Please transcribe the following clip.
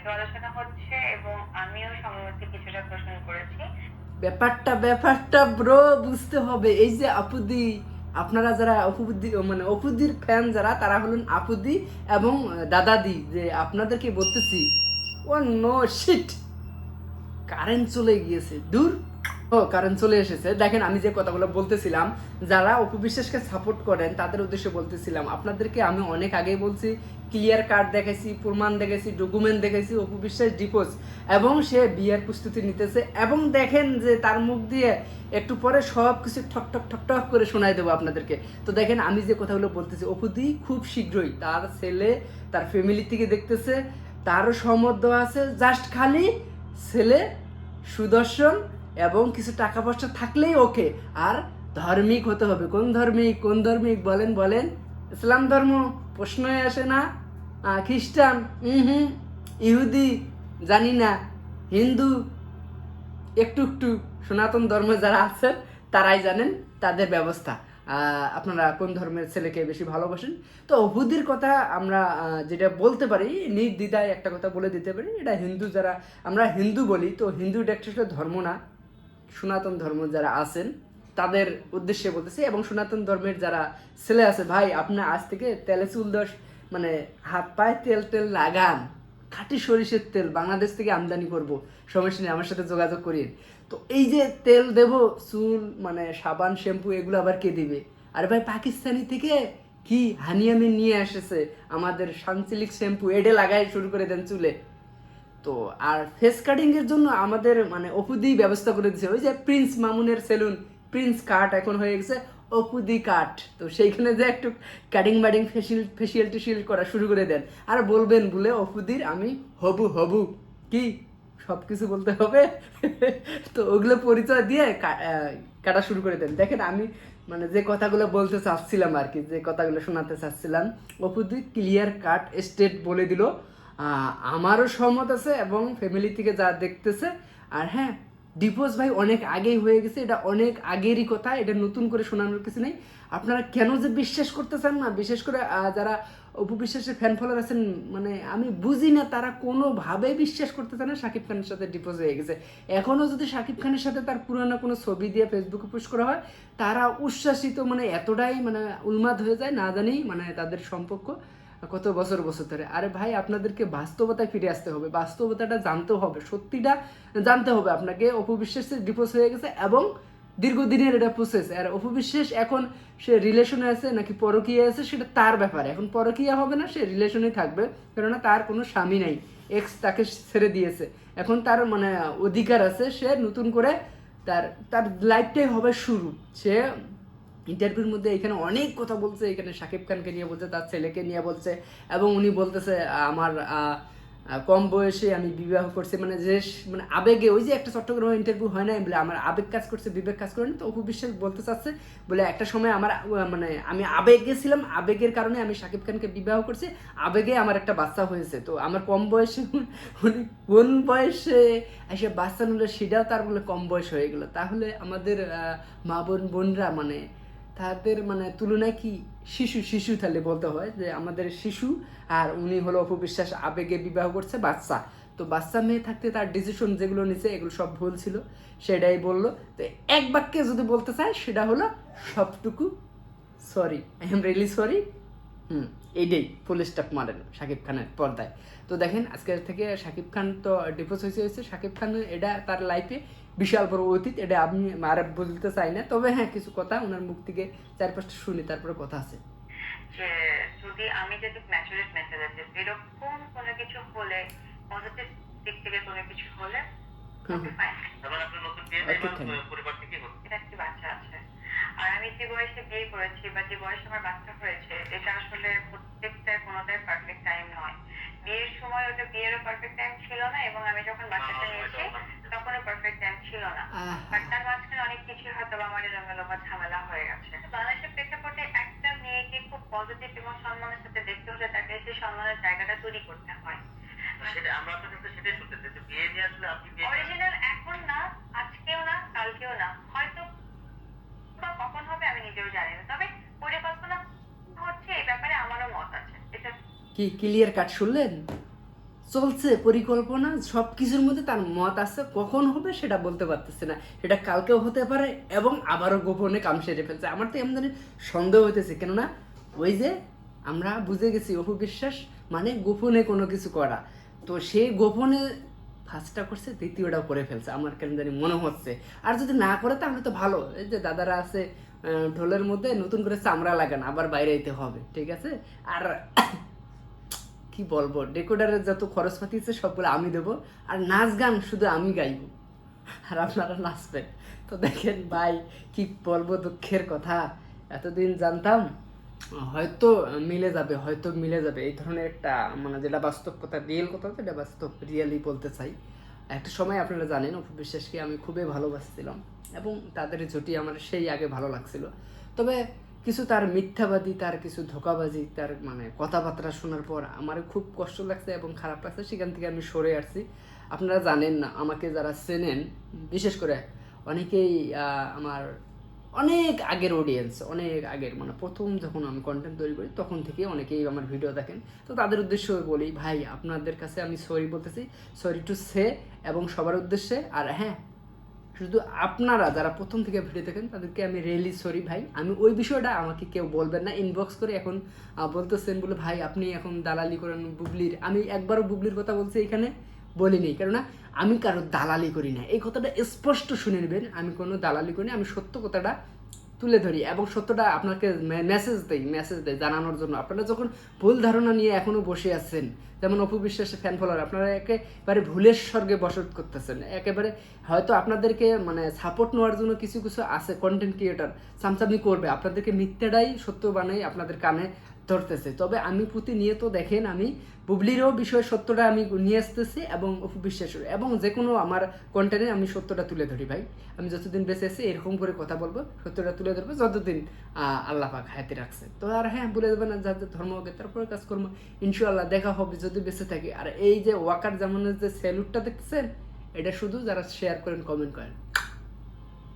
লাইভে আলোচনা হচ্ছে এবং আমিও সম্মতি কিছুটা পোষণ করেছি। ব্যাপারটা ব্যাপারটা ব্রো বুঝতে হবে। এই যে আপুদি, আপনারা যারা অপুদি মানে অপুদির ফ্যান যারা, তারা হলেন আপুদি এবং দাদাদি, যে আপনাদেরকে বলতেছি, ও নো শিট কারেন্ট চলে গিয়েছে। দূর? কারেন্ট চলে এসেছে। দেখেন, আমি যে কথাগুলো বলতেছিলাম, যারা অপু বিশ্বাসকে সাপোর্ট করেন, তাদের উদ্দেশ্যে বলতেছিলাম, আপনাদেরকে আমি অনেক আগেই বলছি ক্লিয়ার কার্ড দেখাইছি, প্রমাণ দেখাইছি ডকুমেন্ট দেখাইছি অপু বিশ্বাস ডিপোজ এবং সে বিয়ের প্রস্তুতি নিতেছে, এবং দেখেন যে তার মুখ দিয়ে একটু পরে সব কিছু ঠক ঠক ঠক ঠক করে শোনাই দেবো আপনাদেরকে। তো দেখেন, আমি যে কথাগুলো বলতেছি, অপুদি খুব শীঘ্রই তার ছেলে, তার ফ্যামিলি থেকে দেখতেছে, তারও দেওয়া আছে জাস্ট খালি ছেলে সুদর্শন এবং কিছু টাকা পয়সা থাকলেই ওকে। আর ধার্মিক হতে হবে। কোন ধর্মিক কোন ধর্মিক? বলেন বলেন। ইসলাম ধর্ম প্রশ্নই আসে না। খ্রিস্টান? হুম ইহুদি? জানি না। হিন্দু? একটু একটু সনাতন ধর্মে যারা আছেন তারাই জানেন তাদের ব্যবস্থা। আপনারা কোন ধর্মের ছেলেকে বেশি ভালোবাসেন? তো অবুদির কথা আমরা যেটা বলতে পারি, নির্দ্বিধায় একটা কথা বলে দিতে পারি। এটা হিন্দু যারা, আমরা হিন্দু বলি, তো হিন্দু এটা একটা ধর্ম না। সনাতন ধর্ম যারা আছেন, তাদের উদ্দেশ্যে বলতেছি এবং সনাতন ধর্মের যারা ছেলে আছে, ভাই, আপনি আজ থেকে তেলে চুল দশ মানে হাত পায়ে তেল তেল লাগান, খাঁটি সরিষের তেল, বাংলাদেশ থেকে আমদানি করব। সমস্যা নেই, আমার সাথে যোগাযোগ করিয়ে তো এই যে তেল দেব, চুল মানে সাবান, শ্যাম্পু, এগুলো আবার কে দিবে? আরে ভাই, পাকিস্তানি থেকে কি হানিয়ামে নিয়ে এসেছে আমাদের সানসিলিক শ্যাম্পু, এডে লাগাই শুরু করে দেন চুলে। তো আর ফেস কাটিং এর জন্য আমাদের মানে অপুদি ব্যবস্থা করে দিয়েছে। ওই যে প্রিন্স মামুনের সেলুন প্রিন্স কাট এখন হয়ে গেছে, অপুদি কাট তো সেইখানে যে একটু কাটিং বাটিং ফেসিয়াল ফেসিয়াল টেসিয়াল করা শুরু করে দেন। আর বলবেন বলে অপুদির আমি হবু হবু। কি? সব কিছু বলতে হবে? তো ওগুলো পরিচয় দিয়ে কাটা শুরু করে দেন। দেখেন আমি মানে যে কথাগুলো বলতে চাচ্ছিলাম আর কি, যে কথাগুলো শোনাতে চাচ্ছিলাম, অপুদি ক্লিয়ার কাট স্টেট বলে দিল। আমারও সহমত আছে এবং ফ্যামিলি থেকে যা দেখতেছে। আর হ্যাঁ ডিভোর্স ভাই অনেক আগেই হয়ে গেছে, এটা অনেক আগেরই কথা, এটা নতুন করে শোনানোর কিছু নেই। আপনারা কেন যে বিশ্বাস করতেছেন না? বিশেষ করে যারা অপবিশ্বাসের ফ্যান ফলোয়ার আছেন মানে আমি বুঝি না তারা কোনোভাবেই বিশ্বাস করতে করতেছে না শাকিব খানের সাথে ডিভোর্স হয়ে গেছে। এখনও যদি শাকিব খানের সাথে তার পুরানো কোনো ছবি দিয়ে ফেসবুকে পোস্ট করা হয়, তারা উচ্ছ্বাসিত মানে এতটাই মানে উন্মাদ হয়ে যায়, না জানি মানে তাদের সম্পর্ক। কত বছর বছর ধরে? আরে ভাই, আপনাদেরকে বাস্তবতায় ফিরে আসতে হবে। বাস্তবতাটা জানতে হবে, সত্যিটা জানতে হবে আপনাকে। অপবিশ্বাসের ডিভোর্স হয়ে গেছে এবং দীর্ঘদিনের এটা প্রসেস আর অপবিশ্বাস এখন সে রিলেশনে আছে নাকি পরকীয়া আছে সেটা তার ব্যাপারে। এখন পরকীয়া হবে না, সে রিলেশনে থাকবে। কেননা তার কোনো স্বামী নাই। এক্স তাকে ছেড়ে দিয়েছে। এখন তার মানে অধিকার আছে, সে নতুন করে তার তার লাইফটাই হবে শুরু। সে ইন্টারভিউর মধ্যে এখানে অনেক কথা বলছে। এখানে শাকিব খানকে নিয়ে বলছে, তার ছেলেকে নিয়ে বলছে এবং উনি বলতেছে, আমার কম বয়সে আমি বিবাহ করছি। মানে যে মানে আবেগে, ওই যে একটা চট্টগ্রামে ইন্টারভিউ হয় না বলে আমার আবেগ কাজ করছে, বিবেক কাজ করেনি তো? অপু বিশ্বাস বলতে চাচ্ছে, বলে, একটা সময় আমার মানে আমি আবেগে ছিলাম, আবেগের কারণে আমি শাকিব খানকে বিবাহ করছি, আবেগে আমার একটা বাচ্চা হয়েছে। তো আমার কম বয়সে উনি কোন বয়সে এসে বাচ্চা নিল, সেটাও তার বলে কম বয়স হয়ে গেলো। তাহলে আমাদের মা বোন বোনরা মানে তাদের মানে তুলনায় কি শিশু শিশু তাহলে বলতে হয় যে আমাদের শিশু আর উনি হলো অপবিশ্বাস, আবেগে বিবাহ করছে বাচ্চা। তো বাচ্চা মেয়ে থাকতে তার ডিসিশন যেগুলো নিছে, এগুলো সব ভুল ছিল। সেটাই বলল। তো এক বাক্যে যদি বলতে চায়, সেটা হলো সবটুকু sorry I am really sorry hmm, এইটাই ফুল স্টপ মারেন শাকিব খানের পর্দায়। তো দেখেন, আজকের থেকে শাকিব খান তো ডিভোর্স হয়েছে হয়েছে। শাকিব খান এটা তার লাইফে বিশাল বড় অতীত এটা আমি আর বলতে চাই না। তবে হ্যাঁ কিছু কথা ওনার মুখ থেকে চার পাঁচটা শুনি তারপরে কথা আছে। যে যদি আমি যেহেতু ম্যাচুরেট মেসেজ আছে এরকম কোনো কিছু হলে পজিটিভ দিক থেকে কোনো কিছু হলে। তারপর আপনার নতুন বিয়ে. পরিবার থেকে হচ্ছে। এটা একটি বাচ্চা আছে। বয়সে বিয়ে করেছি বা যে বয়সে আমার বাচ্চা হয়েছে এটা আসলে প্রত্যেকটা কোনোটাই পারফেক্ট টাইম নয়। বিয়ের সময় ওটা বিয়েরও পারফেক্ট টাইম ছিল না এবং আমি যখন বাচ্চাটা নিয়েছি তখনও পারফেক্ট টাইম ছিল না। বাট তার মাঝখানে অনেক কিছু হয়তো বা আমার এলোমেলো বা ঝামেলা হয়ে গেছে। বাংলাদেশের প্রেক্ষাপটে একটা মেয়েকে খুব পজিটিভ এবং সম্মানের সাথে দেখতে হলে তাকে সেই সম্মানের জায়গাটা তৈরি করতে হয়। সেটা আমরা আপনার কাছে সেটাই শুনতে চাই যে বিয়ে নিয়ে আসলে আপনি অরিজিনাল এখন না আজকেও না কালকেও না হয়তো বা কখন হবে আমি নিজেও জানি না তবে পরিকল্পনা হচ্ছে এই ব্যাপারে আমারও মত আছে এটা কি ক্লিয়ার কাট শুনলেন? চলছে পরিকল্পনা সব কিছুর মধ্যে তার মত আছে, কখন হবে সেটা বলতে পারতেছে না। সেটা কালকেও হতে পারে এবং আবারও গোপনে কাম সেরে ফেলছে। আমার তো এমন সন্দেহ হইতেছে, কেননা ওই যে আমরা বুঝে গেছি অপু বিশ্বাস মানে গোপনে কোনো কিছু করা। তো সেই গোপনে ফার্স্টটা করছে দ্বিতীয়টাও করে ফেলছে। আমার কেন জানি মনে হচ্ছে। আর যদি না করে, তাহলে তো ভালো। এই যে দাদারা আছে ঢোলের মধ্যে নতুন করে চামড়া লাগান, আবার বাইরে যেতে হবে, ঠিক আছে? আর কি বলব? ডেকোডারের যত খরচপাতি আছে সবগুলো আমি দেবো। আর নাচ গান শুধু আমি গাইবো। আর আপনারা নাচবেন। তো দেখেন ভাই, কি বলব দুঃখের কথা। এতদিন জানতাম, হয়তো মিলে যাবে, হয়তো মিলে যাবে। এই ধরনের একটা মানে যেটা বাস্তব কথা রিয়েল কথা যেটা বাস্তব রিয়েলি বলতে চাই। একটা সময় আপনারা জানেন অপু বিশ্বাসকে আমি খুবই ভালোবাসছিলাম। এবং তাদের জুটি আমার সেই আগে ভালো লাগছিল। তবে কিছু তার মিথ্যাবাদী, তার কিছু ধোকাবাজি, তার মানে কথাবার্তা শোনার পর আমার খুব কষ্ট লাগছে এবং খারাপ লাগছে। সেখান থেকে আমি সরে আসছি। আপনারা জানেন না, আমাকে যারা চেনেন, বিশেষ করে অনেকেই আমার অনেক আগের অডিয়েন্স অনেক আগের মানে প্রথম যখন আমি কন্টেন্ট তৈরি করি, তখন থেকে অনেকেই আমার ভিডিও দেখেন। তো তাদের উদ্দেশ্যে বলি, ভাই, আপনাদের কাছে আমি সরি বলতেছি। সরি টু সে এবং সবার উদ্দেশ্যে, আর হ্যাঁ শুধু আপনারা যারা প্রথম থেকে ভিডিও দেখেন, তাদেরকে আমি রিয়েলি সরি ভাই। আমি ওই বিষয়টা আমাকে কেউ বলবেন না ইনবক্স করে এখন বলতেছেন বলে, ভাই, আপনি এখন দালালি করেন বুবলির। আমি একবারও বুবলির কথা বলছি এখানে বলিনি কেননা আমি কারও দালালি করি না। এই কথাটা স্পষ্ট শুনে নেবেন, আমি কোনো দালালি করি না, আমি সত্য কথাটা তুলে ধরি এবং সত্যটা আপনাকে মেসেজ দেই মেসেজ দেয় জানানোর জন্য। আপনারা যখন ভুল ধারণা নিয়ে এখনও বসে আছেন, যেমন অপু বিশ্বাসের ফ্যান ফলোয়ার আপনারা একেবারে ভুলের স্বর্গে বসত করতেছেন। একেবারে হয়তো আপনাদেরকে মানে সাপোর্ট নেওয়ার জন্য কিছু কিছু আছে কন্টেন্ট ক্রিয়েটার চামচামি করবে। আপনাদেরকে মিথ্যাটাই সত্য বানাই আপনাদের কানে ধরতেছে। তবে আমি প্রতিনিয়ত দেখেন আমি বুবলিরও বিষয়ে সত্যটা আমি নিয়ে আসতেছি এবং বিশ্বাসের এবং যে কোনো আমার কন্টেন্টে আমি সত্যটা তুলে ধরি ভাই। আমি যতদিন বেঁচে আছি এরকম করে কথা বলব, সত্যটা তুলে ধরবো যতদিন আল্লাহ পাক হায়াতে রাখছে। তো আর হ্যাঁ বলে দেবেন না যাদের ধর্ম হোক তারপরে কাজ করব। ইনশাল্লাহ দেখা হবে যদি বেঁচে থাকি। আর এই যে ওয়াকার জামানের যে স্যালুটটা দেখছেন এটা শুধু যারা শেয়ার করেন কমেন্ট করেন।